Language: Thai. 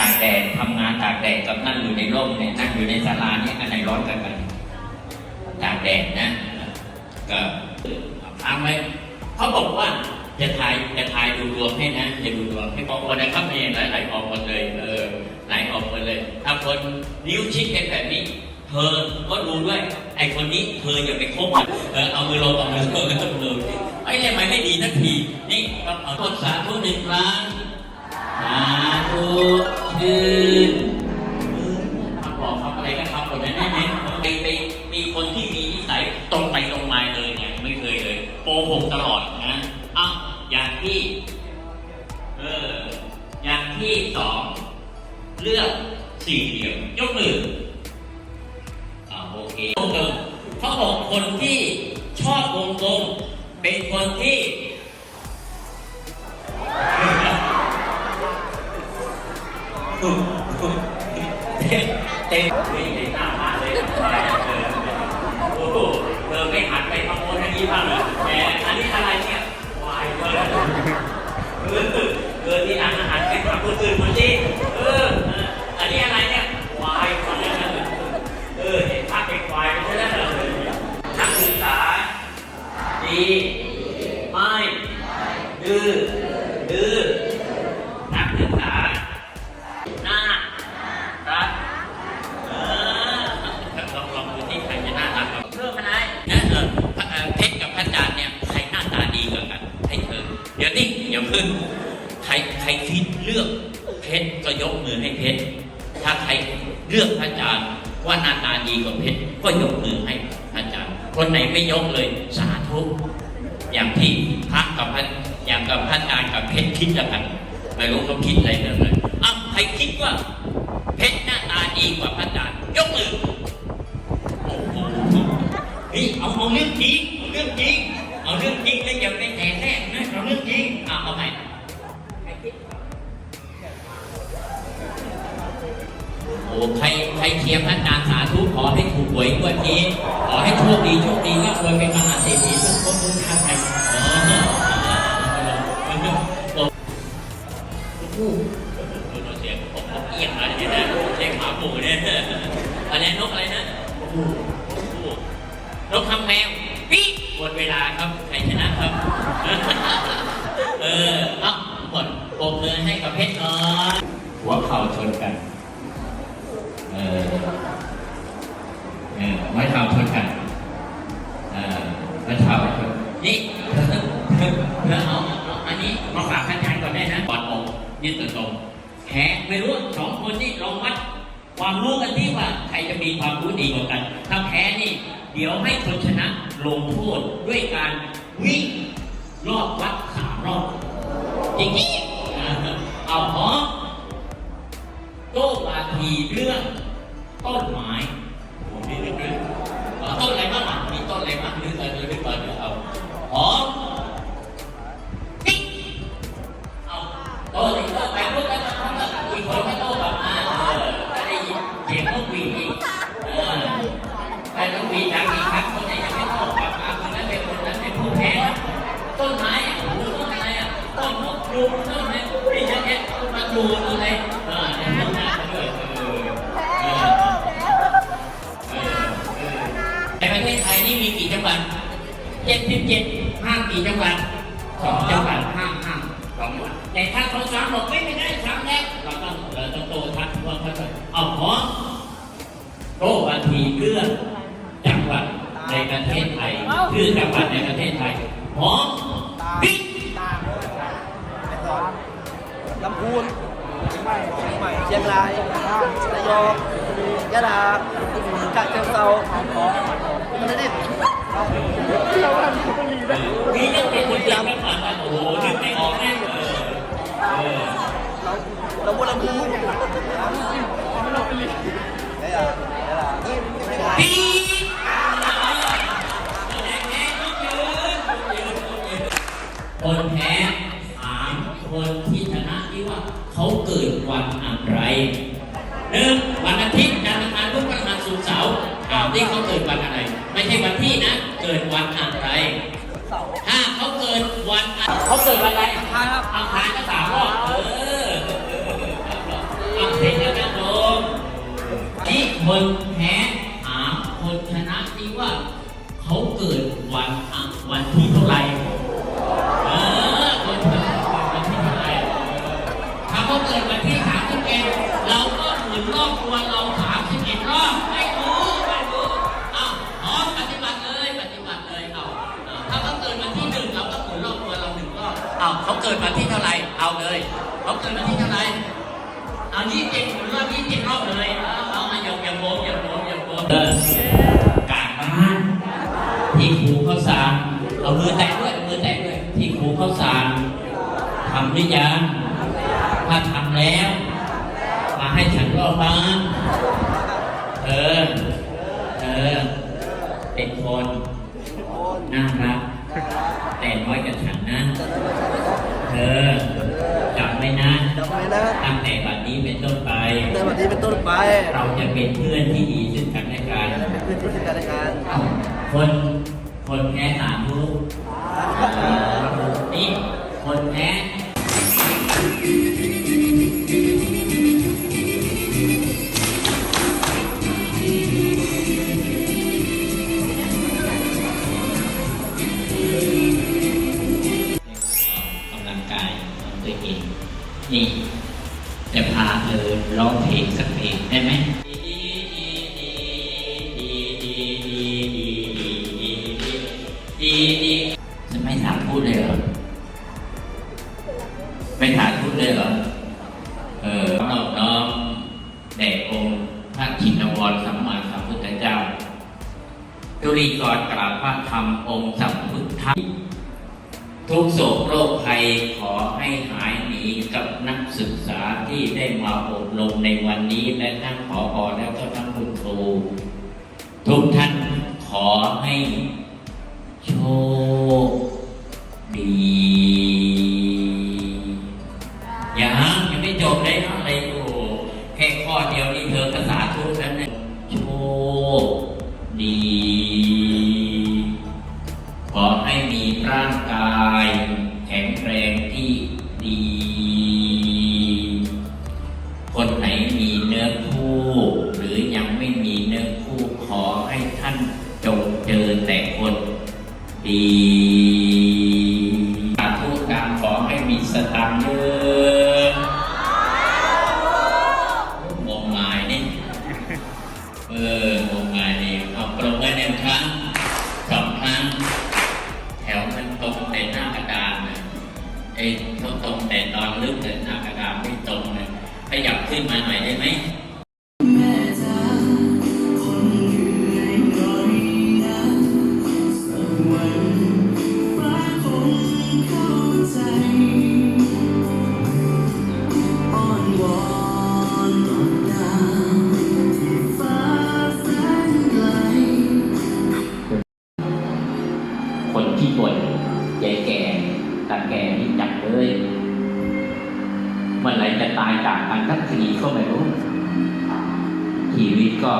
ตากแดดทำงานตากแดดกับนั่งอยู่ในร่มเนี่ยนั่งอยู่ในศาลาเนี่ยอันไหนร้อนกันกันตากแดดนะก็ทำไว้เขาบอกว่าจะถ่ายจะถ่ายดูดวงให้นะจะดูดวงให้บอกว่านะครับนี่ไหลไหลออกหมดเลย เออไหลออกหมดเลย ถ้าคนนิ้วชิดกันแบบนี้ เธอก็ดูด้วย ไอคนนี้เธออย่าไปคบมันเออเอามือลงเอามือลงเอามือลงไอ้เนี่ยมันไม่ดีสักทีนี่ต้องเอาต้นสาธุหนึ่งครั้ง ที่สองเลือกสี่เหลี่ยมยกมืออ่าโอเควงกลมเขาบอกคนที่ชอบวงกลมเป็นคนที่เต็มเต็มไม่ได้หน้ามาเลยโอ้โหเธอไม่หันไปขโมยอันนี้บ้างเหรอแหมอันนี้อะไรเนี่ย วายเกิน คนอื่นมาสิเออเอออันนี้อะไรเนี่ยควายเกินเออเห็นภาพเป็นควายไม่ใช่แล้วเหรอนักศึกษาดีไม่ดื้อดื้อนักศึกษาหน้ารักเออลองลองดูที่ใครจะน่ารักกว่าเพิ่มมาได้นะเออพระเออพชรกับพระจันทร์เนี่ยใครหน้าตาดีกว่ากันให้เธอเดี๋ยวนี่เดี๋ยวพึ่งใครใครคิดเลือกเพชร ก็ยกมือให้เพชร ถ้าใครเลือกพระอาจารย์ว่าหน้าตาดีกว่าเพชร ก็ยกมือให้พระอาจารย์ คนไหนไม่ยกเลยสาธุอย่างที่พระกับพระอย่างกับพระอาจารย์กับเพชรคิดแล้วกันไม่รู้เขาคิดอะไรกันเลยอ้าวใครคิดว่าเพชรหน้าตาดีกว่าพระอาจารย์ยกมือโอ้โหนี่เอาเอาเรื่องจริงเรื่องจริงเอาเรื่องจริงแล้วอย่าไปแหน่แน่นะเอาเรื่องจริงอะเอาใหม่ อ้ใครใครเชียร์พระอาจารย์สาธุขอให้ถูกหวยงวดนี้ ขอให้โชคดีโชคดีร่ำรวยเป็นมหาเศรษฐีทุกคนทุกท่านไปเออโอ้โหเสียงผมเอียงอะไรเนี่ยนะเสียงหมาหมูเนี่ยอันนี้นกอะไรนะโอ้โหนกคำแมวปิ๊หมดเวลาครับ ใครชนะครับ เออ เอ้าหมดปรบมือให้กับเพชรน่อยหัวเข่าชนกัน เออเออ ไม้เท้าชนกันเออไม้เท้าชนนี่เธอเธอเอาอันนี้มาฝากพระอาจารย์ก่อนได้นะก่อนอกยืดตัวตรงแขนไม่รู้สองคนนี่ลองวัดความรู้กันที่ว่าใครจะมีความรู้ดีกว่ากันถ้าแพ้นี่ เดี๋ยวให้คนชนะลงโทษด้วยการวิ่งรอบวัดสามรอบจริงๆอ่เอาพร้อมโต้วาทีเรื่องต้นไม้ เลย จ็ดสิบเจ็ดห้ามกี่จังหวัดสองจังหวัดห้ามห้ามสองจังหวัดแต่ถ้าเขาสามบอกไม่ไม่ได้สามแล้วเราต้องเราต้องโตทักว่าเขาจะเอาพร้อมโตวันทีเรื่องจังหวัดในประเทศไทยคือจังหวัดในประเทศไทยพร้อมบิ๊กลำพูนเชียงใหม่เชียงรายระยองยะลาฉะเชิงเทรามันนี่ มีเรื่องเป็นคนเดียวไม่ผ่านโอ้โหนึกไม่ออกแน่เออเออเราเราพูดลำพูนปี๊คนแพ้ถามคนที่ชนะที่ว่าเขาเกิดวันอะไรหนึ่งวันอาทิตย์จันทร์อังคารพุธพฤหัสศุกร์เสาร์อ้าวที่เขาเกิดวันอะไร ไม่ใช่วันที่นะ วันอะไร ถ้าเขาเกิดวันเขาเกิดวันอะไรครับอังคารก็สามรอบเอออังเพลงแล้วนะโยมนี่คนแพ้ถามคนชนะนี่ว่า เขาเกิดวันวันที่เท่าไหร่ อาเขาเกิดวันที่เท่าไหร่เอาเลยเขาเกิดวันที่เท่าไหร่เอายี่สิบเจ็ดหรือว่ายี่สิบเจ็ดรอบเลยเอาเอาเอาอย่าอย่าโกงอย่าโกงอย่าโกงเออการบ้านที่ครูเขาสั่งเอามือแตะด้วยมือแตะด้วยที่ครูเขาสั่งทำหรือยังถ้าทำแล้ว มาให้ฉันรอบบ้านเออเออเป็นคนน่ารัก แต่น้อยกับฉันนะ เธอจำไว้นะจำไว้นะตั้งแต่บัดนี้เป็นต้นไปในวันนี้เป็นต้นไป เราจะเป็นเพื่อนที่ดีซึ่งกันและกันเป็นผู้จัดการรายการคนคนแพ้สามรู้ จะพาเธอร้องเพลงสักเพลงได้ไหมจะไม่ถามพูดเลยเหรอ ไม่ถามพูดเลยเหรอ เออน้อมน้อมแด่องค์พระชินวรสัมมาสัมพุทธเจ้าจุลีกรกราบพระธรรมองค์สัมพุทธทุกโศกโรคภัยขอให้หายหนีกับนักศึกษา ที่ได้มาอบรมในวันนี้และทั้งขออแล้วก็ทั้งคุณครู ทุกท่านขอให้โชคานจงเจอแต่คนดี ยายแก่ตาแก่นี่จับเลยเมื่อไหร่จะตายจากกันทักทีก็ไม่รู้ชีวิตก็